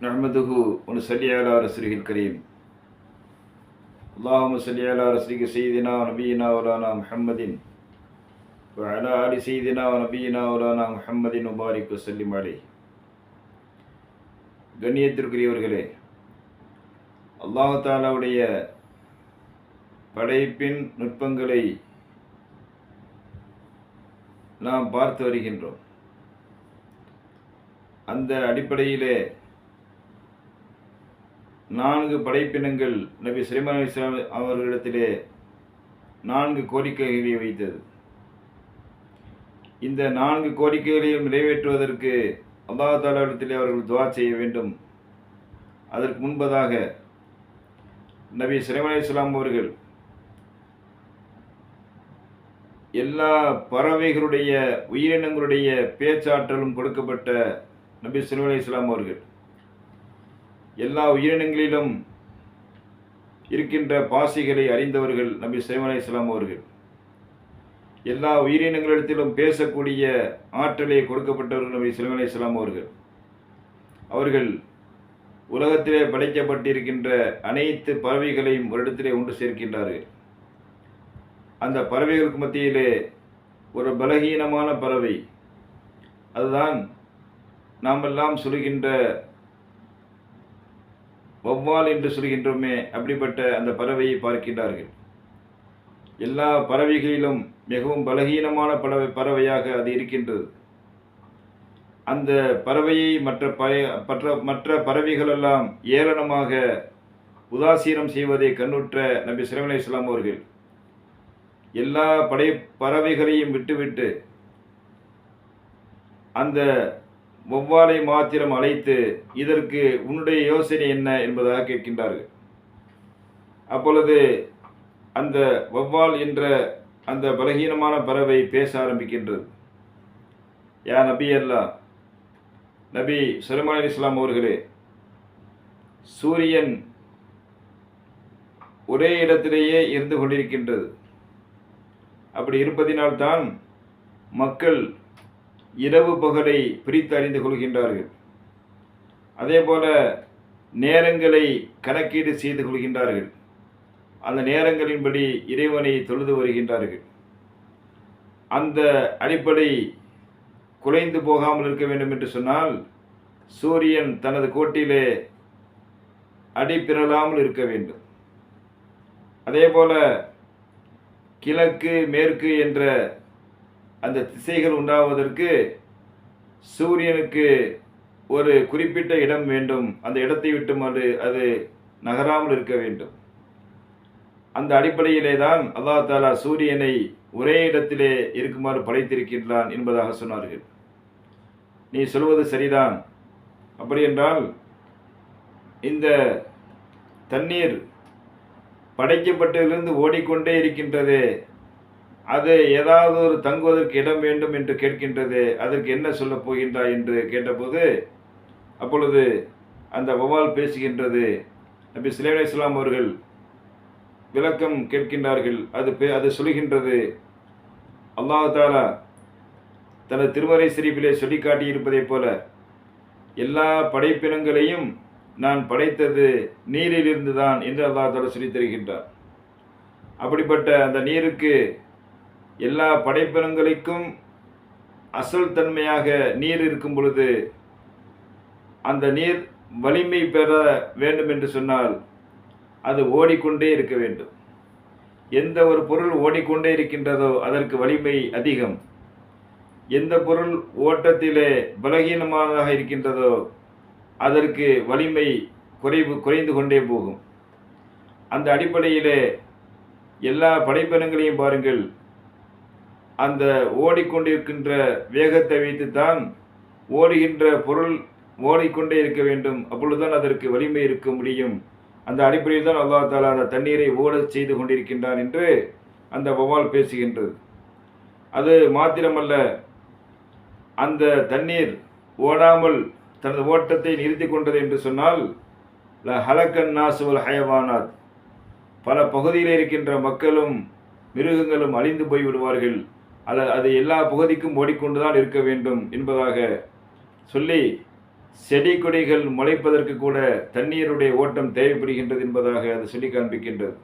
நஹமதுஹு ஒன்று சல்லியாலா ரசிரிகள் கரீம் அல்லாஹும் சல்லியாலா ரசிரிக செய்தினா நபீனா உலானா முஹம்மதின் அலா அலி செய்தினா நபீனா உலானா முஹம்மதின் முபாரிக்கு சல்லிம் அலி கண்ணியத்திற்குரியவர்களே அல்லாஹு தாலாவுடைய படைப்பின் நுட்பங்களை நாம் பார்த்து வருகின்றோம். அந்த அடிப்படையிலே நான்கு படைப்பினங்கள் நபி சுலைமான் இஸ்லாம் அவர்களிடத்திலே நான்கு கோரிக்கைகளை வைத்தது. இந்த நான்கு கோரிக்கைகளையும் நிறைவேற்றுவதற்கு அல்லாஹ் தாலாவிடத்திலே அவர்கள் துவா செய்ய வேண்டும். அதற்கு முன்பதாக நபி சுலைமான் இஸ்லாம் அவர்கள் எல்லா பறவைகளுடைய உயிரினங்களுடைய பேச்சாற்றலும் கொடுக்கப்பட்ட நபி சுலைமான் இஸ்லாம் அவர்கள் எல்லா உயிரினங்களிலும் இருக்கின்ற பாசிகளை அறிந்தவர்கள் நபி சுலைமான் இஸ்லாம் அவர்கள். எல்லா உயிரினங்களிடத்திலும் பேசக்கூடிய ஆற்றலை கொடுக்கப்பட்டவர்கள் நபி சுலைமான் இஸ்லாம் அவர்கள். அவர்கள் உலகத்திலே படைக்கப்பட்டிருக்கின்ற அனைத்து பறவைகளையும் ஒரு இடத்திலே ஒன்று சேர்க்கின்றார்கள். அந்த பறவைகளுக்கு மத்தியிலே ஒரு பலகீனமான பறவை. அதுதான் நாமெல்லாம் சொல்கின்ற வௌவால் என்று சொல்கின்றோமே அப்படிப்பட்ட அந்த பறவையை பார்க்கின்றார்கள். எல்லா பறவைகளிலும் மிகவும் பலகீனமான பறவை பறவையாக அது இருக்கின்றது. அந்த பறவையை மற்ற பய மற்ற மற்ற பறவைகளெல்லாம் ஏளனமாக உதாசீனம் செய்வதை கண்ணுற்ற நபி சிரவண இஸ்லாம் அவர்கள் எல்லா படை பறவைகளையும் விட்டுவிட்டு அந்த வௌவாலை மாத்திரம் அழைத்து இதற்கு உன்னுடைய யோசனை என்ன என்பதாக கேட்கின்றார்கள். அப்பொழுது அந்த வௌவால் என்ற அந்த பலகீனமான பறவை பேச ஆரம்பிக்கின்றது. யா நபி அல்லா நபி சலுமான் இஸ்லாம் அவர்களே சூரியன் ஒரே இடத்திலேயே இருந்து கொண்டிருக்கின்றது. அப்படி இருப்பதினால்தான் மக்கள் இரவு பகலை பிரித்து அறிந்து கொள்கின்றார்கள். அதே போல நேரங்களை கணக்கீடு செய்து கொள்கின்றார்கள். அந்த நேரங்களின்படி இறைவனை தொழுது வருகின்றார்கள். அந்த அடிப்படை குலைந்து போகாமல் இருக்க வேண்டும் என்று சொன்னால் சூரியன் தனது கோட்டிலே அடிப்பிரலாமல் இருக்க வேண்டும். அதே போல கிழக்கு மேற்கு என்ற அந்த திசைகள் உண்டாவதற்கு சூரியனுக்கு ஒரு குறிப்பிட்ட இடம் வேண்டும். அந்த இடத்தை விட்டும் அது அது நகராமல் இருக்க வேண்டும். அந்த அடிப்படையிலே தான் அல்லா தாலா சூரியனை ஒரே இடத்திலே இருக்குமாறு படைத்திருக்கின்றான் என்பதாக சொன்னார்கள். நீ சொல்வது சரிதான். அப்படி என்றால் இந்த தண்ணீர் படைக்கப்பட்டதிலிருந்து ஓடிக்கொண்டே இருக்கின்றதே அது ஏதாவது ஒரு தங்குவதற்கு இடம் வேண்டும் என்று கேட்கின்றது. அதற்கு என்ன சொல்லப் போகின்றாய் என்று கேட்டபோது அப்பொழுது அந்த வவால் பேசுகின்றது. நபி சுலைman இஸ்லாம் அவர்கள் விளக்கம் கேட்கின்றார்கள். அது பே அது சொல்கின்றது அல்லாஹாலா தனது திருமறை சிரிப்பிலே சொல்லிக்காட்டி இருப்பதைப் போல எல்லா படைப்பினங்களையும் நான் படைத்தது நீரிலிருந்து தான் என்று அல்லாஹாலா சொல்லித் தருகின்றார். அப்படிப்பட்ட அந்த நீருக்கு எல்லா படைப்பினங்களுக்கும் அசல் தன்மையாக நீர் இருக்கும் பொழுது அந்த நீர் வலிமை பெற வேண்டும் என்று சொன்னால் அது ஓடிக்கொண்டே இருக்க வேண்டும். எந்த ஒரு பொருள் ஓடிக்கொண்டே இருக்கின்றதோ அதற்கு வலிமை அதிகம். எந்த பொருள் ஓட்டத்திலே பலகீனமானதாக இருக்கின்றதோ அதற்கு வலிமை குறைவு குறைந்து கொண்டே போகும். அந்த அடிப்படையிலே எல்லா படைப்பினங்களையும் பாருங்கள். அந்த ஓடிக்கொண்டிருக்கின்ற வேகத்தை வைத்து தான் ஓடுகின்ற பொருள் ஓடிக்கொண்டே இருக்க வேண்டும். அப்பொழுதுதான் அதற்கு வலிமை இருக்க முடியும். அந்த அடிப்படையில் தான் அல்லா தாலா அந்த தண்ணீரை ஓடச் செய்து கொண்டிருக்கின்றான் என்று அந்த வவால் பேசுகின்றது. அது மாத்திரமல்ல அந்த தண்ணீர் ஓடாமல் தனது ஓட்டத்தை நிறுத்தி கொண்டது என்று சொன்னால் ல ஹலக்கன் நாசுவல் ஹயவானாத். பல பகுதியில் இருக்கின்ற மக்களும் மிருகங்களும் அழிந்து போய் விடுவார்கள் அல்ல அது எல்லா பகுதிக்கும் ஓடிக்கொண்டுதான் இருக்க வேண்டும் என்பதாக சொல்லி செடி கொடிகள் முளைப்பதற்கு கூட தண்ணீருடைய ஓட்டம் தேவைப்படுகின்றது என்பதாக அது சொல்லி காண்பிக்கின்றது.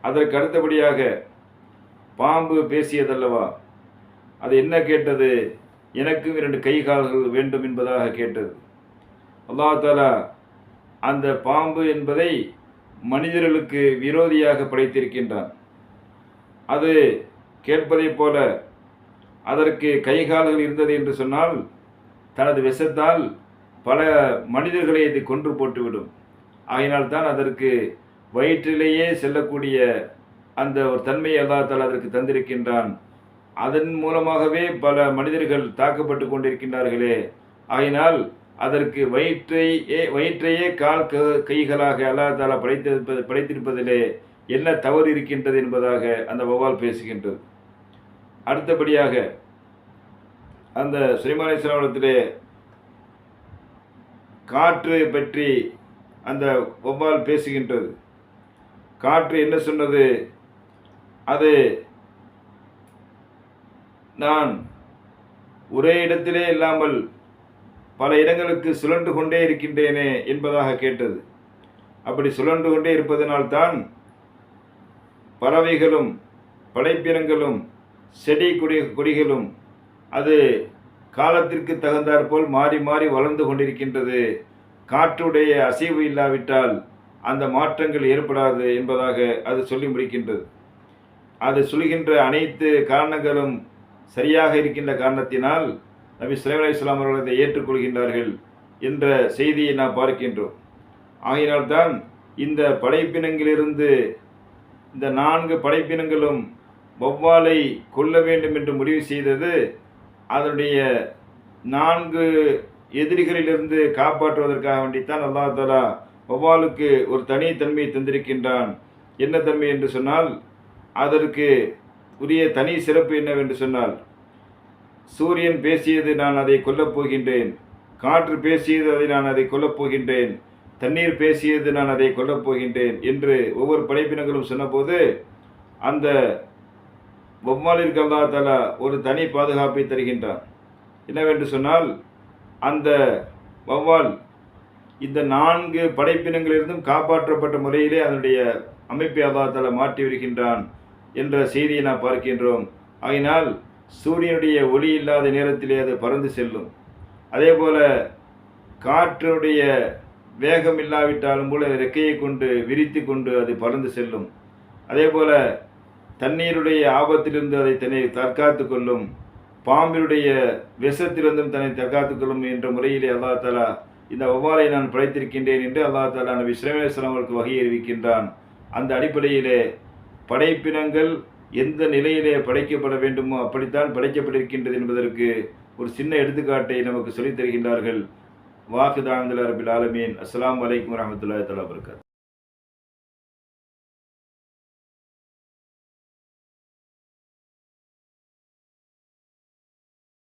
அதற்கு அடுத்தபடியாக பாம்பு பேசியதல்லவா? அது என்ன கேட்டது? எனக்கும் இரண்டு கை கால்கள் வேண்டும் என்பதாக கேட்டது. அல்லா தாலா அந்த பாம்பு என்பதை மனிதர்களுக்கு விரோதியாக படைத்திருக்கின்றான். அது கேட்பதைப் போல அதற்கு கைகால்கள் இருந்தது என்று சொன்னால் தனது விஷத்தால் பல மனிதர்களை இது கொன்று போட்டுவிடும். ஆகையினால் தான் அதற்கு வயிற்றிலேயே செல்லக்கூடிய அந்த ஒரு தன்மையை அல்லாத்தால் அதற்கு தந்திருக்கின்றான். அதன் மூலமாகவே பல மனிதர்கள் தாக்கப்பட்டு கொண்டிருக்கின்றார்களே. ஆகினால் அதற்கு வயிற்றையே வயிற்றையே கால் க- கைகளாக அல்லாஹ் படைத்திருப்ப படைத்திருப்பது படைத்திருப்பதிலே என்ன தவறு இருக்கின்றது என்பதாக அந்த வௌவால் பேசுகின்றது. அடுத்தபடியாக அந்த சுலைமான் காற்று பற்றி அந்த வௌவால் பேசுகின்றது. காற்று என்ன சொன்னது? அது நான் ஒரே இடத்திலே இல்லாமல் பல இடங்களுக்கு சுழன்று கொண்டே இருக்கின்றேனே என்பதாக கேட்டது. அப்படி சுழன்று கொண்டே இருப்பதனால்தான் பறவைகளும் படைப்பினங்களும் செடி கொடி கொடிகளும் அது காலத்திற்கு தகுந்தாற்போல் மாறி மாறி வளர்ந்து கொண்டிருக்கின்றது. காற்றுடைய அசைவு இல்லாவிட்டால் அந்த மாற்றங்கள் ஏற்படாது என்பதாக அது சொல்லி முடிக்கின்றது. அது சொல்கின்ற அனைத்து காரணங்களும் சரியாக இருக்கின்ற காரணத்தினால் நபி சுலைம் அலி இஸ்லாம் அவர்கள் அதை ஏற்றுக்கொள்கின்றார்கள் என்ற செய்தியை நாம் பார்க்கின்றோம். ஆகையினால்தான் இந்த படைப்பினங்களிலிருந்து இந்த நான்கு படைப்பினங்களும் வௌவாலை கொல்ல வேண்டும் என்று முடிவு செய்தது அதனுடைய நான்கு எதிரிகளிலிருந்து காப்பாற்றுவதற்காக வேண்டித்தான் அல்லா தலா வௌவாலுக்கு ஒரு தனி தன்மையை தந்திருக்கின்றான். என்ன தன்மை என்று சொன்னால் அதற்கு உரிய தனி சிறப்பு என்னவென்று சொன்னால் சூரியன் பேசியது நான் அதை கொல்லப் போகின்றேன் காற்று பேசியது அதை நான் அதை கொல்லப் போகின்றேன் தண்ணீர் பேசியது நான் அதை கொல்லப் போகின்றேன் என்று ஒவ்வொரு படைப்பினங்களும் சொன்னபோது அந்த வவ்வாலிற்கு அல்லா ஒரு தனி பாதுகாப்பை தருகின்றான். என்னவென்று சொன்னால் அந்த வவ்வால் இந்த நான்கு படைப்பினங்களிலிருந்தும் காப்பாற்றப்பட்ட முறையிலே அதனுடைய அமைப்பை அல்லா மாற்றி வருகின்றான் என்ற செய்தியை நாம் பார்க்கின்றோம். ஆகினால் சூரியனுடைய ஒளி இல்லாத நேரத்திலே அது பறந்து செல்லும். அதே போல காற்றினுடைய வேகம் இல்லாவிட்டாலும் கூட ரெக்கையை கொண்டு விரித்து கொண்டு அது பறந்து செல்லும். அதே போல தண்ணீருடைய ஆபத்திலிருந்து அதை தன்னை தற்காத்து கொள்ளும். பாம்பினுடைய விஷத்திலிருந்தும் தன்னை தற்காத்து கொள்ளும் என்ற முறையிலே அல்லா தாலா இந்த ஒவ்வாலை நான் படைத்திருக்கின்றேன் என்று அல்லா தாலா நபி ஸ்ரீமேஸ்வரம் அவருக்கு வகை அறிவிக்கின்றான். அந்த அடிப்படையிலே படைப்பினங்கள் எந்த நிலையிலே படைக்கப்பட வேண்டுமோ அப்படித்தான் படைக்கப்பட்டிருக்கின்றது என்பதற்கு ஒரு சின்ன எடுத்துக்காட்டை நமக்கு சொல்லித் தருகின்றார்கள். வாக்குதாந்தில் அரபில் ஆலமீன். அஸ்ஸலாமு அலைக்கும் வரஹ்மத்துல்லாஹி தஆலா வபரகாத்துஹு.